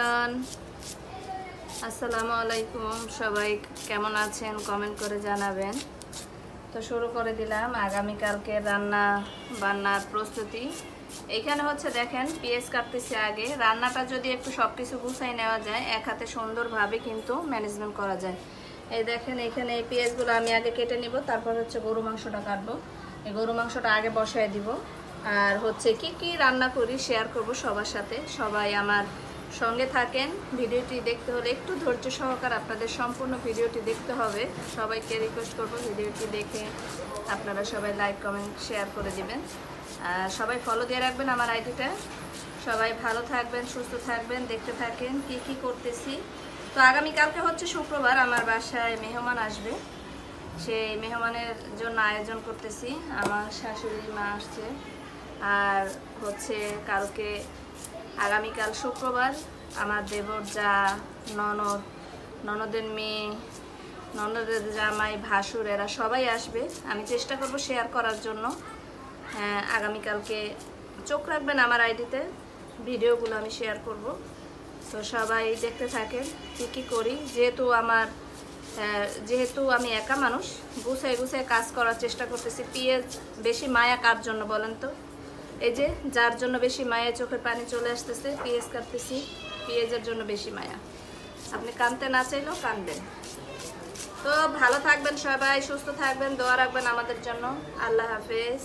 Everyone. আসসালামু আলাইকুম সবাই কেমন আছেন? কমেন্ট করে জানাবেন। তো শুরু করে দিলাম আগামীকালকে রান্না বান্নার প্রস্তুতি। এখানে হচ্ছে দেখেন, পেঁয়াজ কাটতেছি আগে। রান্নাটা যদি একটু সব কিছু গুছাই নেওয়া যায়, এক হাতে সুন্দরভাবে কিন্তু ম্যানেজমেন্ট করা যায়। এই দেখেন, এখানে এই পেঁয়াজগুলো আমি আগে কেটে নিব, তারপর হচ্ছে গরু মাংসটা কাটবো। এই গরু মাংসটা আগে বসায় দিব। আর হচ্ছে কি কি রান্না করি শেয়ার করব সবার সাথে। সবাই আমার সঙ্গে থাকেন। ভিডিওটি দেখতে হলে একটু ধৈর্য সহকার আপনাদের সম্পূর্ণ ভিডিওটি দেখতে হবে। সবাইকে রিকোয়েস্ট করব ভিডিওটি দেখে আপনারা সবাই লাইক কমেন্ট শেয়ার করে দিবেন। আর সবাই ফলো দিয়ে রাখবেন আমার আইডিটা। সবাই ভালো থাকবেন, সুস্থ থাকবেন, দেখতে থাকেন কি কি করতেছি। তো আগামীকালকে হচ্ছে শুক্রবার, আমার বাসায় মেহমান আসবে। সেই মেহমানের জন্য আয়োজন করতেছি। আমার শাশুড়ি মা আসছে। আর হচ্ছে কালকে আগামীকাল শুক্রবার আমার দেবর যা ননদ ননদের মেয়ে ননদের জামাই ভাসুর এরা সবাই আসবে। আমি চেষ্টা করব শেয়ার করার জন্য। হ্যাঁ, আগামীকালকে চোখ রাখবেন আমার আইডিতে। ভিডিওগুলো আমি শেয়ার করব। তো সবাই দেখতে থাকেন কী কী করি। যেহেতু আমার যেহেতু আমি একা মানুষ গুছাই গুছায় কাজ করার চেষ্টা করতেছি। পিঁয়াজ বেশি মায়া কার জন্য বলেন তো? এই যে, যার জন্য বেশি মায়া চোখের পানি চলে আসতেছে পেঁয়াজ কাটতেছি পেঁয়াজের জন্য বেশি মায়া। আপনি কানতে না চাইলেও কানবেন। তো ভালো থাকবেন সবাই, সুস্থ থাকবেন, দোয়া রাখবেন আমাদের জন্য। আল্লাহ হাফেজ।